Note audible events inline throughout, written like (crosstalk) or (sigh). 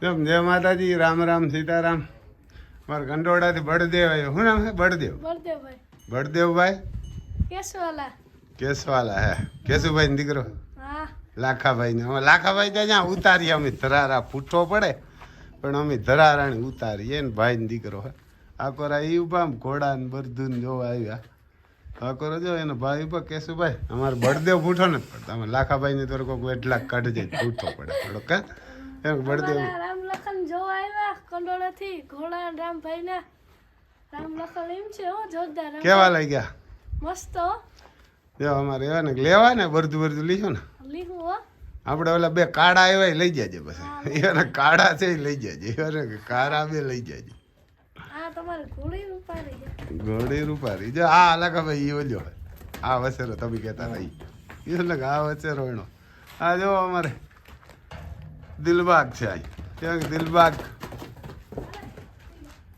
જેમ જય માતાજી રામ રામ સીતારામ. મારા ગંડોળાથી બળદેવ આવ્યો. શું નામ છે? બળદેવ? બળદેવભાઈ. બળદેવભાઈ? કેસવાલા કેશવાલા હે. કેશુભાઈ દીકરો? હા. લાખાભાઈ ને લાખાભાઈ ત્યાં ઉતારીએ અમે ધરારા ફૂટવો પડે. પણ અમે ધરારાણી ઉતારીએ ને ભાઈ ને દીકરો હે. આકોરા એ ઊભા ઘોડા ને બરધું જોવા આવ્યા. આકોરો જો એનો ભાઈ ઊભા કેશુભાઈ. અમારે બળદેવ ફૂટો ને પડતા. અમે લાખાભાઈ ને તો કોઈક એટલા કાઢજે ફૂટવો પડે. થોડો કા એમ રામ લખન જોવા આવ્યા કંડોળાથી ઘોડા અને રામભાઈ ના રામ લખન એમ છે હો જોરદાર કેવા લઈ ગયા મસ્ત જો અમારે એવા ને લેવા ને બરધું બરધું લીધું ને. લીધું હો. આપણે ઓલા બે કાળા આવ્યા એ લઈ જાજે પછી. (laughs) એને કાળા છે લઈ જાજે. એને કાળા બે લઈ જાજે. ઘોડી ઘોડી રૂપારી જો આ અલગ ભાઈ ઈ ઓલ્યો આ વસેરો તમે કહેતા નહીં એ અલગ આ વસેરો એનો. આ જો અમારે દિલબાગ છે ક્યાંક દિલબાગ.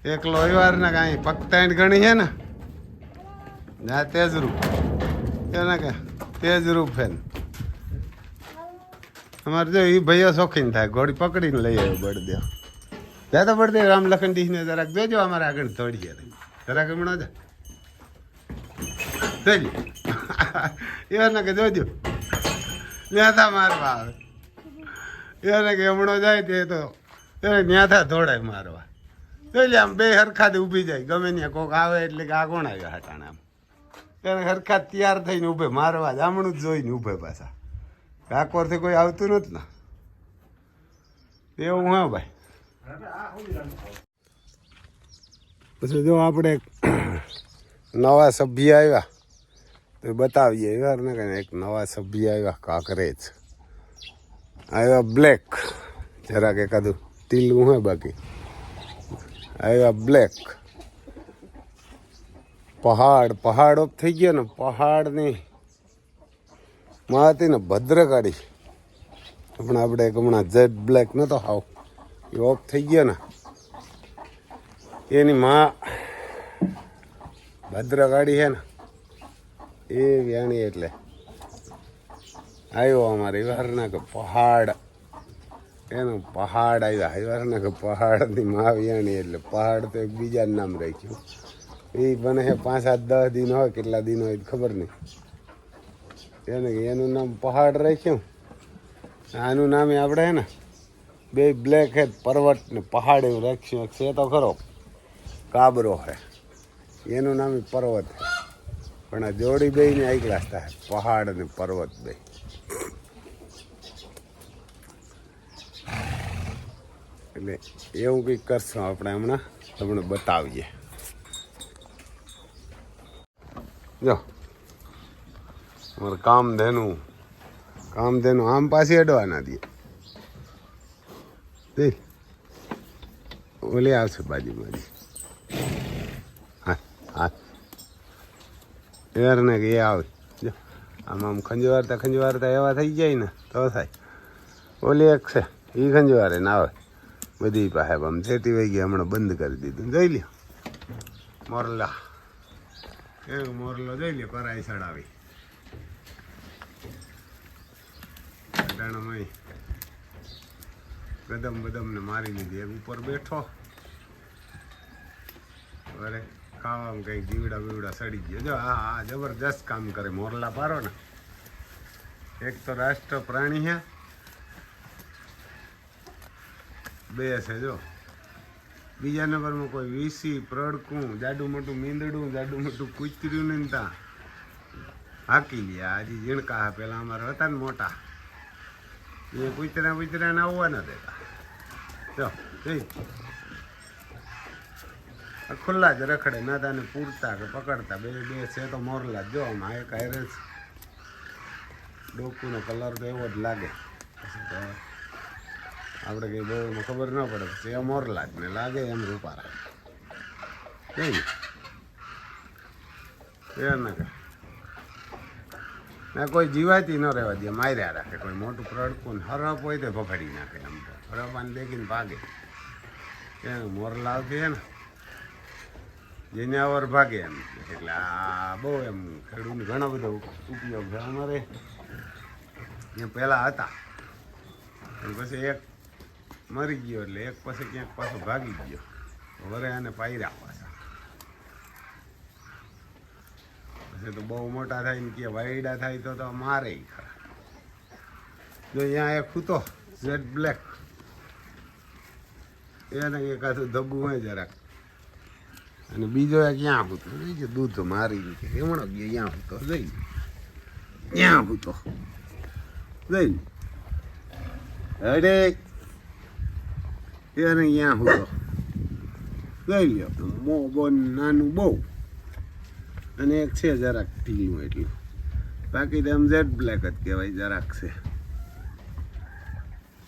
એકલો વાર ને કાંઈ પગતાઈન ઘણી છે ને? ના તેજ રૂપ એને કે તેજ રૂપ છે અમારે જો એ ભાઈઓ શોખીન થાય, ઘોડી પકડીને લઈ આવ્યો બળદેવ. ત્યાં તો બળદેવ, રામ લખન ને જરાક જોજો અમારે આગળ દોડીએ જરાક હમણાં જા. જોઈ એને કે જોજો. તા મારવા આવે. એને કે હમણો જાય તે તો એને ન્યાથા ધોડાય મારવા. જોઈ લે આમ બે હરખાદ ઊભી જાય. ગમે ત્યાં કોક આવે એટલે કે આ કોણ આવ્યા હટાણે આમ. એને હરખાદ તૈયાર થઈને ઊભે મારવા જામણું જ જોઈને ઊભે પાછા. કાકોરથી કોઈ આવતું નથી ને. એવું હા ભાઈ. પછી જો આપણે (clears throat) નવા સભ્ય આવ્યા, તો બતાવીએ. એવા ને એક નવા સભ્ય આવ્યા, કાંકરેજ. આવ્યા બ્લેક જરાક એકાદું ટીલું હોય બાકી. આવ્યા બ્લેક પહાડ પહાડ ઓફ થઈ ગયો ને, પહાડની માં હતી ને ભદ્રકાળી હમણાં આપણે હમણાં જેડ બ્લેક નતો હાવ, એ ઓફ થઈ ગયો ને. એની માં ભદ્રકાળી છે ને. એ વ્યાણી એટલે. આવ્યો અમારે વારના કે પહાડ. એનો પહાડ આવ્યા. હવારના કે પહાડની માવિયાણી એટલે પહાડ તો એક બીજાનું નામ રાખ્યું. એ બને છે પાંચ સાત દસ દિન હોય, કેટલા દિન હોય ખબર નહીં. એને એનું નામ પહાડ રાખ્યું. આનું નામ આપણે હે ને? બે બ્લેક હે, પર્વત ને પહાડ એવું રાખ્યું. એક છે તો ખરો, કાબરો હે. એનું નામ પર્વત હે. પણ આ જોડી બે ને આઈ ક્લાસ થાય પહાડ અને પર્વત બે એટલે એવું કંઈક કરશું આપણે હમણાં. તમને બતાવીએ. જો. અમારે કામધેનું. કામધેનું આમ પાછી અડવાના દે. દે. ઓલી આવશે બાજુ બાજુ યાર ને કે એ આવે. જો. આમ આમ ખંજવારતા ખંજવારતા એવા થઈ જાય ને તો થાય. ઓલી એક છે એ ખંજવારે ના આવે. બધી પાસે છેતી વહી ગઈ હમણાં બંધ કરી દીધું. જોઈ લ્યો. મોરલા. એક મોરલો જોઈ લ્યો, પરાઈ ચડાવી. અટાણામાં કદમ ને મારી લીધી. એમ ઉપર બેઠો. અરે, ખાવામાં કંઈક જીવડા બીવડા સડી ગયો. જો, આ આ જબરજસ્ત કામ કરે મોરલા પારો ને એક તો રાષ્ટ્ર પ્રાણી છે. બે છે જો. બીજા નંબરમાં કોઈ વીસી, પ્રડકું જાડું મોટું મીંદડું જાડું મોટું કૂતર્યું નહીં ત્યાં હાકી લે હજી ઝીણકા પેલા અમારા હતા ને મોટા. એ કૂતરા કૂતરાને આવવા ન દેતા. જો ખુલ્લા જ રખડે, ના તાને પૂરતા કે પકડતા. બે બે છે તો મોરલા જ. આમાં એક હારે જ ડોકુનો કલર તો એવો જ લાગે. આપણે કંઈ બહુ ખબર ન પડે પછી એ મોરલા જ ને લાગે એમ રૂપારા કઈ એ ના કે કોઈ જીવાતી ન રહેવા દે માર્યા રાખે કોઈ મોટું પ્રડકું ને હરપ હોય તો ભફાડી નાખે એમ તો હરપાને દેખીને ભાગે એને મોરલા આવતી ને જેને અવર ભાગે એમ એટલે આ બહુ એમ ખેડૂતને ઘણો બધો ઉપયોગ છે અમારે એ પહેલાં હતા પછી એક મરી ગયો એટલે એક પછી ક્યાંક પાછો ભાગી ગયો. વરે આને પાયરા પાછા. પછી તો બહુ મોટા થાય ને કે વાયડા થાય તો તો મારે ખરા. જો અહીંયા એક ખૂતો, ઝેડ બ્લેક. એને એકાદું ધબ્બું હોય જરાક. અને બીજો એક ક્યાં હતો બીજો દૂધ મારી કે એમણો ગયો ત્યાં હતો જઈ. ત્યાં હતો જઈ. અરે એને અહીંયા હતો લઈ લ્યો. મો બો નાનું બહુ. અને એક છે જરાક ઢીલું એટલું. બાકી તો એમ ઝેડ બ્લેક જ કહેવાય, જરાક છે.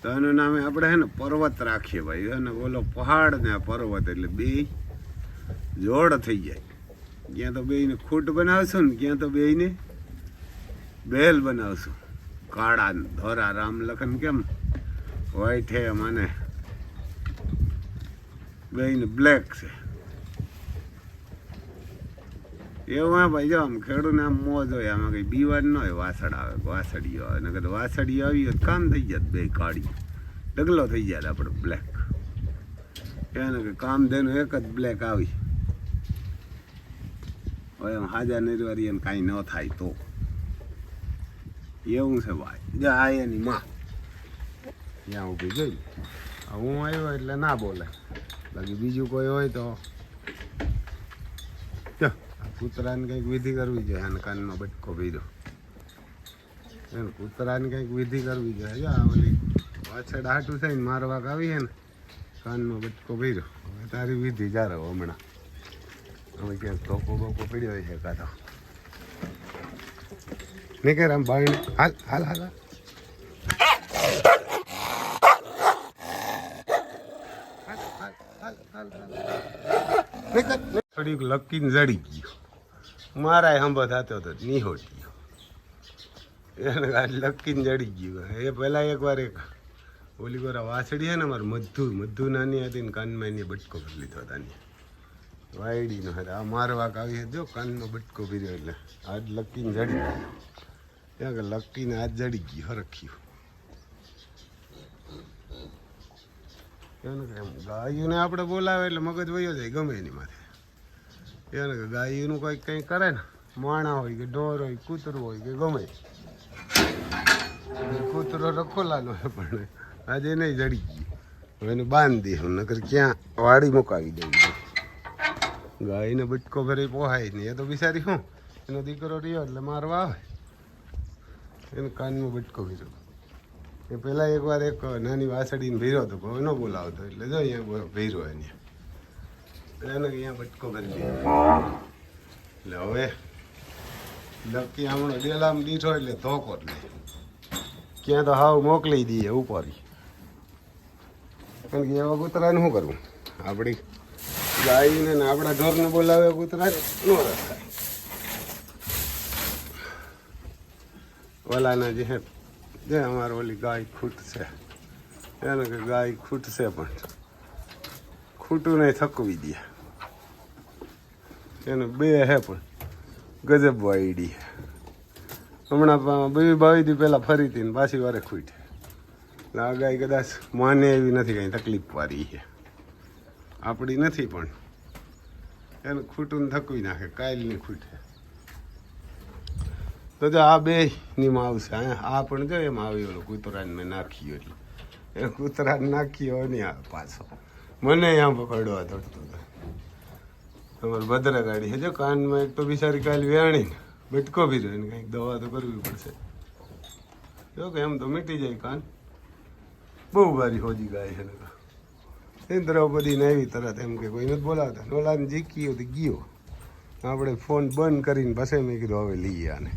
તો એનું નામે આપણે હે ને પર્વત રાખીએ ભાઈ. અને ઓલો પહાડ ને પર્વત એટલે બે જોડ થઈ જાય. ક્યાં તો બેયને ખૂટ બનાવશું ને ક્યાં તો બેયને બેલ બનાવશું. કાળા ધોરા રામ લખન કેમ? હે મને. બેયને બ્લેક છે. એવું હે ભાઈ, જો આમ ખેડૂને આમ મોજ હોય, આમાં કઈ બીવાડ ન હોય વાસડ આવે, વાસળીઓ આવે. નકર વાસડી આવી હોય કામ થઈ જાત બે કાળી. ડગલો થઈ જાય આપણે બ્લેક એને કે કામ દેનું, એક જ બ્લેક આવી. હવે એમ હાજા નિર્વારી એમ કાંઈ ન થાય તો. એવું છે ભાઈ. જો આ એની માં. ત્યાં ઊભી જોઈ. હું આવ્યો એટલે ના બોલે બાકી બીજું કોઈ હોય તો કૂતરાને કંઈક વિધિ કરવી જોઈએ અને કાનમાં બટકો ભીરો એને કૂતરાને કંઈક વિધિ કરવી જોઈએ. જો ઓલી પાછળ હાટું થઈને મારવા આવી છે ને કાનમાં બટકો ભીરો હવે તારી વિધિ જારો હમણાં. હવે ક્યાંક ધોકો બોકો પીડ્યો છે કે રામ બાવીને હાલ હાલ હાલ હાલ. હાલ, હાલ, હાલ, હાલ, હાલ. નહીં કર. થોડીક લકીને જડી ગયો. મારા હંબો થતો હતો નિહોટ્યો એને આ લકીને જડી ગયું. એ પહેલાં એકવાર એક ઓલી કોરા વાછડી છે ને, મારું મધુ મધુ નાની હતી ને કાનમાં એની બટકો ભરી લીધો હતા એની. વાયડીનો હતો. આ મારવાક આવી જો કાનનો બટકો ભર્યો એટલે આજ લકીને જડી ગયો. લકીને આજ જડી ગયો. હરખ્યું. એને કે એમ આપણે બોલાવે એટલે મગજ વયો જાય ગમે એની માથે. એને કે ગાયુંનું કંઈક કંઈ કરે ને, માણા હોય કે ઢોર હોય, કૂતરું હોય કે ગમે. કૂતરો રખોલાનો હોય પણ આજે નહીં જડી ગયું. હવે એને બાંધી દઈશું નકર ક્યાં વાડી મુકાવી દેવી ગાયને બટકો ભરી પોહાય નહીં. એ તો બિચારી શું, એનો દીકરો રહ્યો એટલે મારવા આવે. એને કાનમાં બટકો ભર્યો. એ પહેલાં એકવાર એક નાની વાસળીને ભીરો હતો, પણ ન બોલાવતો. એટલે જો અહીંયા ભીરો એને. એને અહીંયા બટકો કરી દીધો. એટલે હવે લકી હમણાં ડેલામ દીઠો એટલે ધોકો જ ક્યાં તો હાવ મોકલી દઈએ ઉપર કારણ કે એવા કૂતરાને શું કરવું? આપણી ગાયને આપણા ઘરને બોલાવે કૂતરા ન રખાય. ઓલાના જે જે અમારે ઓલી ગાય ખૂટશે એને કે ગાય ખૂટશે પણ. ખૂટું નહીં, થકવી દે. એને બે હે પણ. ગજબ વાયડી હમણાં બે બાવી દી પહેલાં ફરી હતી ને પાછી વારે ખૂટે એટલે આ ગાય કદાચ માને એવી નથી કંઈ તકલીફ વાળી છે આપણી નથી પણ. એને ખૂટું થકવી નાખે, કાયલની ખૂટે તો જો આ બે નીમાં આવશે આ પણ જો એમાં આવી ઓલો કૂતરાને મેં નાખ્યો એટલે. એ કૂતરાને નાખ્યો નહીં આ પાછો. મને આમ પકડવા દોડતો હતો. તમારે ભદ્રા ગાડી છે જો, કાનમાં એક તો બિચારી કાલ વેણી બટકો બી રહ્યો કંઈક દવા તો કરવી પડશે. જો કે એમ તો મીટી જાય કાન. બહુ ભારી હોજી ગાય છે ને એ દ્રૌપદી ને આવી તરત એમ કે કોઈ નથી બોલાવતા. નોલાને જીકી ગયો. આપણે ફોન બંધ કરીને પછી મેં કીધું, હવે લઈએ આને.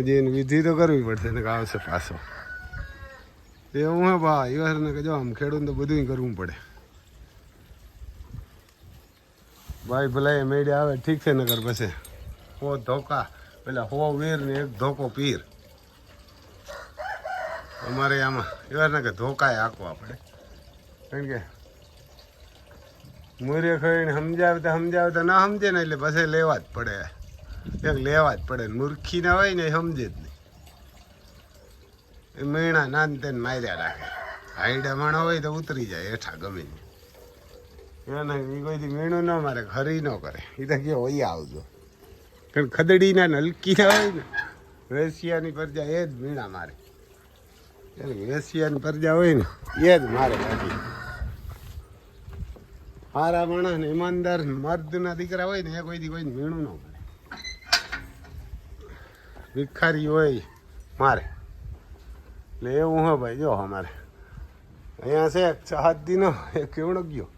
હજી એની વિધિ તો કરવી પડશે ને આવશે પાછો. એવું હે બા ને કે જો આમ ખેડૂત તો બધું કરવું પડે. ભાઈ ભલે એ મેળે આવે, ઠીક છે નગર પછી. હો ધોકા. પેલા હો વીર ને એક ધોકો પીર. અમારે આમાં એવા ને કે ધોકાએ હાંકવા પડે કારણ કે મૂર્ય તો સમજાવતા સમજાવતા ના સમજે ને એટલે પછી લેવા જ પડે. એક લેવા જ પડે. મૂર્ખી ના હોય ને સમજે જ નહીં. એ મીણા નાન તેને માર્યા રાખે. હાઈડા માણો હોય તો ઉતરી જાય હેઠા ગમે એને એ કોઈથી મીણું ન મારે ખરી ન કરે. એ તો કે હોય આવજો. કારણ ખદડીના નલકી હોય ને વેસિયાની પ્રજા એ જ મીણા મારે. વેસિયાની પ્રજા હોય ને, એ જ મારે બાકી. સારા માણસ ને ઈમાનદાર મર્દના દીકરા હોય ને, એ કોઈથી કોઈ મીણું ન ભિખારી હોય મારે. એટલે એવું હો ભાઈ, જો અમારે. અહીંયા છે હાથ દીનો એ કેવડો ગયો.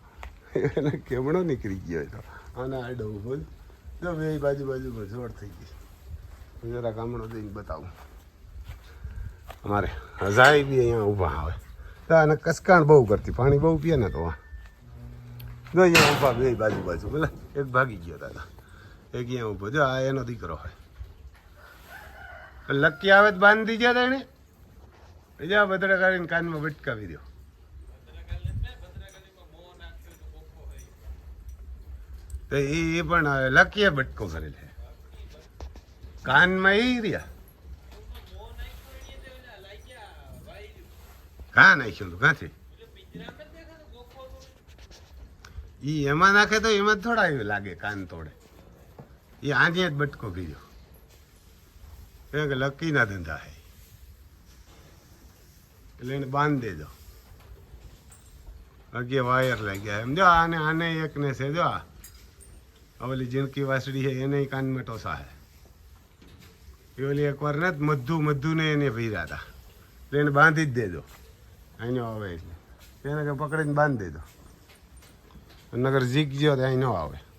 એને કેવડો નીકળી ગયો તો. અને આડો ઊભો જો. બે બાજુ બાજુ જોડ થઈ ગઈ. જરા ગામડો દઈને બતાવું. અમારે હજાય બી અહીંયા ઊભા આવે તો કસકાણ બહુ કરતી. પાણી બહુ પીએ ને તો જો અહીંયા ઊભા બે બાજુ બાજુ. બોલે એક ભાગી ગયો દાદા એક અહીંયા ઊભો. જો આ એનો દીકરો હોય. લકી આવે તો બાંધી ગયા એને બીજા બદડા કાઢીને કાનમાં ભટકાવી દો તો એ એ પણ લકીએ બટકો કરેલ છે. કાનમાં એ રહ્યા. કાં નાખ્યું તું કાંથી? એ એમાં નાખે તો એમાં થોડા એવું લાગે કાન તોડે. એ આજે જ બટકો કીધો એ કે લકીના ધંધા હે. એટલે એને બાંધી દેજો. અગે વાયર લાગ્યા એમ. જો આને આને એકને છે, જો આ. ઓલી જિંદગી વાસડી છે એને કાનમાં ટોસા હે. એ ઓલી એકવાર ને મધુ, મધુને એને ભીરા હતા એટલે એને બાંધી જ દેજો. અહીંનો આવે એટલે. એને પકડીને બાંધી દેજો. નગર જીક ગયો તો અહીં ન આવે.